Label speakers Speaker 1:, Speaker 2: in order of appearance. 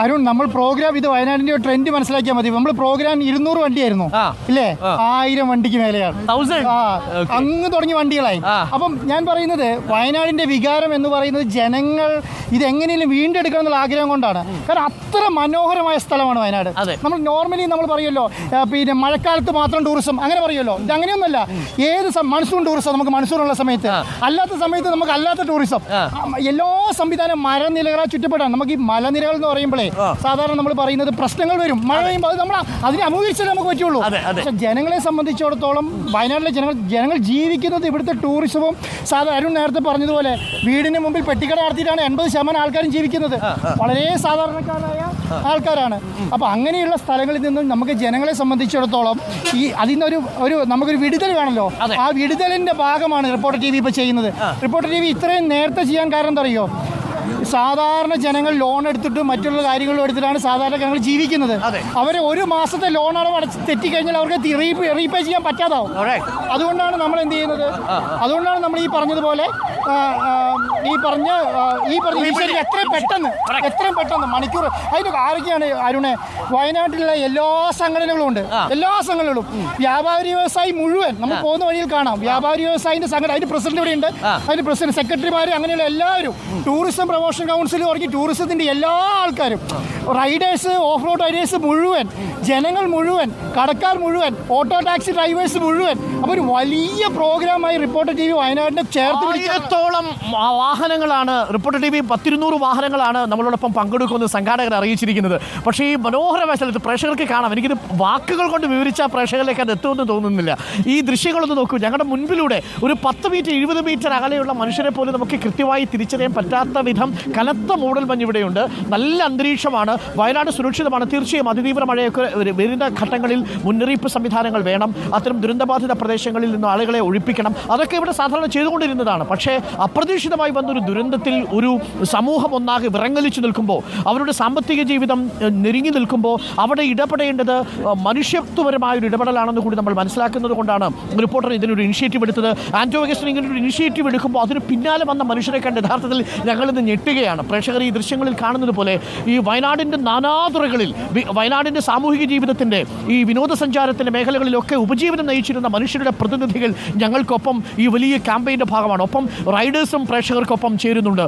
Speaker 1: അരുൺ നമ്മൾ പ്രോഗ്രാം ഇത് വയനാടിന്റെ ട്രെൻഡ് മനസ്സിലാക്കിയാൽ മതി. നമ്മൾ പ്രോഗ്രാം ഇരുന്നൂറ് വണ്ടിയായിരുന്നു. ഇല്ലേ? ആയിരം വണ്ടിക്ക് മേലെയാണ്. അങ്ങ് തുടങ്ങിയ വണ്ടികളായി. അപ്പം ഞാൻ പറയുന്നത് വയനാടിന്റെ വികാരം എന്ന് പറയുന്നത് ജനങ്ങൾ ഇത് എങ്ങനെയും വീണ്ടെടുക്കണം എന്നുള്ള ആഗ്രഹം കൊണ്ടാണ്. കാരണം അത്ര മനോഹരമായ സ്ഥലമാണ് വയനാട്. നമ്മൾ നോർമലി നമ്മൾ പറയുമല്ലോ പിന്നെ മഴക്കാലത്ത് മാത്രം ടൂറിസം അങ്ങനെ പറയുമല്ലോ. ഇത് അങ്ങനെയൊന്നുമല്ല. ഏത് മൺസൂൺ ടൂറിസം നമുക്ക് മൺസൂൺ ഉള്ള
Speaker 2: സമയത്ത്
Speaker 1: അല്ലാത്ത സമയത്ത് നമുക്ക് അല്ലാത്ത ടൂറിസം എല്ലാ സംവിധാനം മരനിലകളാ ചുറ്റപ്പെടാൻ. നമുക്ക് ഈ മലനിരകൾ എന്ന് പറയുമ്പോഴേ
Speaker 2: ആ.
Speaker 1: സാധാരണ നമ്മൾ പറയുന്നത് പ്രശ്നങ്ങൾ വരും. മഴ പെയ്യുമ്പോൾ അത് നമ്മൾ അതിനെ അഭിമുഖീകരിച്ചാലേ നമുക്ക് പറ്റുള്ളൂ. പക്ഷെ ജനങ്ങളെ സംബന്ധിച്ചിടത്തോളം വയനാട്ടിലെ ജനങ്ങൾ ജനങ്ങൾ ജീവിക്കുന്നത് ഇവിടുത്തെ ടൂറിസവും സാധാരണ അരുൺ നേരത്തെ പറഞ്ഞതുപോലെ വീടിന് മുമ്പിൽ പെട്ടിക്കട നടത്തിയിട്ടാണ് എൺപത് ശതമാനം ആൾക്കാരും ജീവിക്കുന്നത്. വളരെ സാധാരണക്കാരായ ആൾക്കാരാണ്. അപ്പോൾ അങ്ങനെയുള്ള സ്ഥലങ്ങളിൽ നിന്നും നമുക്ക് ജനങ്ങളെ സംബന്ധിച്ചിടത്തോളം ഈ അതിൽ നിന്നൊരു ഒരു നമുക്കൊരു വിടുതൽ വേണമല്ലോ. ആ വിടുതലിന്റെ ഭാഗമാണ് റിപ്പോർട്ടർ ടി വി ഇപ്പോൾ ചെയ്യുന്നത്. റിപ്പോർട്ടർ ടി വി ഇത്രയും നേരത്തെ ചെയ്യാൻ കാരണം എന്താ അറിയോ? സാധാരണ ജനങ്ങൾ ലോൺ എടുത്തിട്ട് മറ്റുള്ള കാര്യങ്ങളും എടുത്തിട്ടാണ് സാധാരണ ജനങ്ങൾ ജീവിക്കുന്നത്.
Speaker 2: അവർ
Speaker 1: അവരെ ഒരു മാസത്തെ ലോൺ അടവ് അടച്ച് തെറ്റിക്കഴിഞ്ഞാൽ അവർക്ക് റീപേ ചെയ്യാൻ പറ്റാതാവും. അതുകൊണ്ടാണ് നമ്മൾ എന്ത് ചെയ്യുന്നത്? അതുകൊണ്ടാണ് നമ്മൾ ഈ പറഞ്ഞതുപോലെ ഈ പറഞ്ഞ ഈ പറഞ്ഞ എത്രയും പെട്ടെന്ന്. എത്രയും പെട്ടെന്ന് മണിക്കൂർ അതിന് ആരൊക്കെയാണ് അരുണെ? വയനാട്ടിലുള്ള എല്ലാ സംഘടനകളും ഉണ്ട്. എല്ലാ സംഘടനകളും. വ്യാപാരി വ്യവസായി മുഴുവൻ നമ്മൾ പോകുന്ന വഴിയിൽ കാണാം. വ്യാപാരി വ്യവസായിന്റെ സംഘടന അതിന്റെ പ്രസിഡന്റ് ഇവിടെ ഉണ്ട്. അതിന്റെ പ്രസിഡന്റ് സെക്രട്ടറിമാർ അങ്ങനെയുള്ള എല്ലാവരും ടൂറിസം പ്രൊമോഷൻ കൗൺസിൽ പറഞ്ഞ് ടൂറിസത്തിന്റെ എല്ലാ ആൾക്കാരും റൈഡേഴ്സ് ഓഫ് റോഡ് റൈഡേഴ്സ് മുഴുവൻ ജനങ്ങൾ മുഴുവൻ കടക്കാർ മുഴുവൻ ഓട്ടോ ടാക്സി ഡ്രൈവേഴ്സ് മുഴുവൻ അപ്പോൾ ഒരു വലിയ പ്രോഗ്രാമായി റിപ്പോർട്ടർ ടി വി വയനാടിനെ ചേർത്ത്
Speaker 2: ആയിരത്തോളം വാഹനങ്ങളാണ് റിപ്പോർട്ടർ ടി വി പത്തിരുന്നൂറ് വാഹനങ്ങളാണ് നമ്മളോടൊപ്പം പങ്കെടുക്കുമെന്ന് സംഘാടകർ അറിയിച്ചിരിക്കുന്നത്. പക്ഷേ ഈ മനോഹരമായ സ്ഥലത്ത് പ്രേക്ഷകർക്ക് കാണാം. എനിക്കിത് വാക്കുകൾ കൊണ്ട് വിവരിച്ച പ്രേക്ഷകരിലേക്ക് അത് എത്തുമെന്ന് തോന്നുന്നില്ല. ഈ ദൃശ്യങ്ങളൊന്ന് നോക്കൂ. ഞങ്ങളുടെ മുൻപിലൂടെ ഒരു പത്ത് മീറ്റർ ഇരുപത് മീറ്റർ അകലെയുള്ള മനുഷ്യരെ പോലും നമുക്ക് കൃത്യമായി തിരിച്ചറിയാൻ പറ്റാത്ത വിധം കനത്ത മൂടൽ മഞ്ഞ് ഇവിടെയുണ്ട്. നല്ല അന്തരീക്ഷമാണ്. വയനാട് സുരക്ഷിതമാണ്. തീർച്ചയായും അതിതീവ്ര മഴയൊക്കെ വരുന്ന ഘട്ടങ്ങളിൽ മുന്നറിയിപ്പ് സംവിധാനങ്ങൾ വേണം. അത്തരം ദുരന്തബാധിത പ്രദേശങ്ങളിൽ നിന്ന് ആളുകളെ ഒഴിപ്പിക്കണം. അതൊക്കെ ഇവിടെ സാധാരണ ചെയ്തുകൊണ്ടിരുന്നതാണ്. പക്ഷേ അപ്രതീക്ഷിതമായി വന്നൊരു ദുരന്തത്തിൽ ഒരു സമൂഹം ഒന്നാകെ വിറങ്ങലിച്ചു നിൽക്കുമ്പോൾ അവരുടെ സാമ്പത്തിക ജീവിതം നെരുങ്ങി നിൽക്കുമ്പോൾ അവിടെ ഇടപെടേണ്ടത് മനുഷ്യത്വപരമായ ഒരു ഇടപെടലാണെന്ന് കൂടി നമ്മൾ മനസ്സിലാക്കുന്നത് കൊണ്ടാണ് റിപ്പോർട്ടർ ഇതിനൊരു ഇനിഷ്യേറ്റീവ് എടുത്തത്. ആന്റോ അഗസ്റ്റിൻ ഇങ്ങനെ ഒരു ഇനിഷ്യേറ്റീവ് എടുക്കുമ്പോൾ അതിന് പിന്നാലെ വന്ന മനുഷ്യരെ കണ്ട് യഥാർത്ഥത്തിൽ ഞങ്ങളിന്ന് ഞെട്ടുകയാണ്. പ്രേക്ഷകർ ഈ ദൃശ്യങ്ങളിൽ കാണുന്നത് പോലെ ഈ വയനാടിന്റെ നാനാതുറകളിൽ വയനാടിന്റെ സാമൂഹിക ജീവിതത്തിന്റെ ഈ വിനോദസഞ്ചാരത്തിന്റെ മേഖലകളിലൊക്കെ ഉപജീവനം നയിച്ചിരുന്ന മനുഷ്യരുടെ പ്രതിനിധികൾ ഞങ്ങൾക്കൊപ്പം ഈ വലിയ ക്യാമ്പയിന്റെ ഭാഗമാണ്. ഒപ്പം റൈഡേഴ്സും പ്രേക്ഷകർക്കൊപ്പം ചേരുന്നുണ്ട്.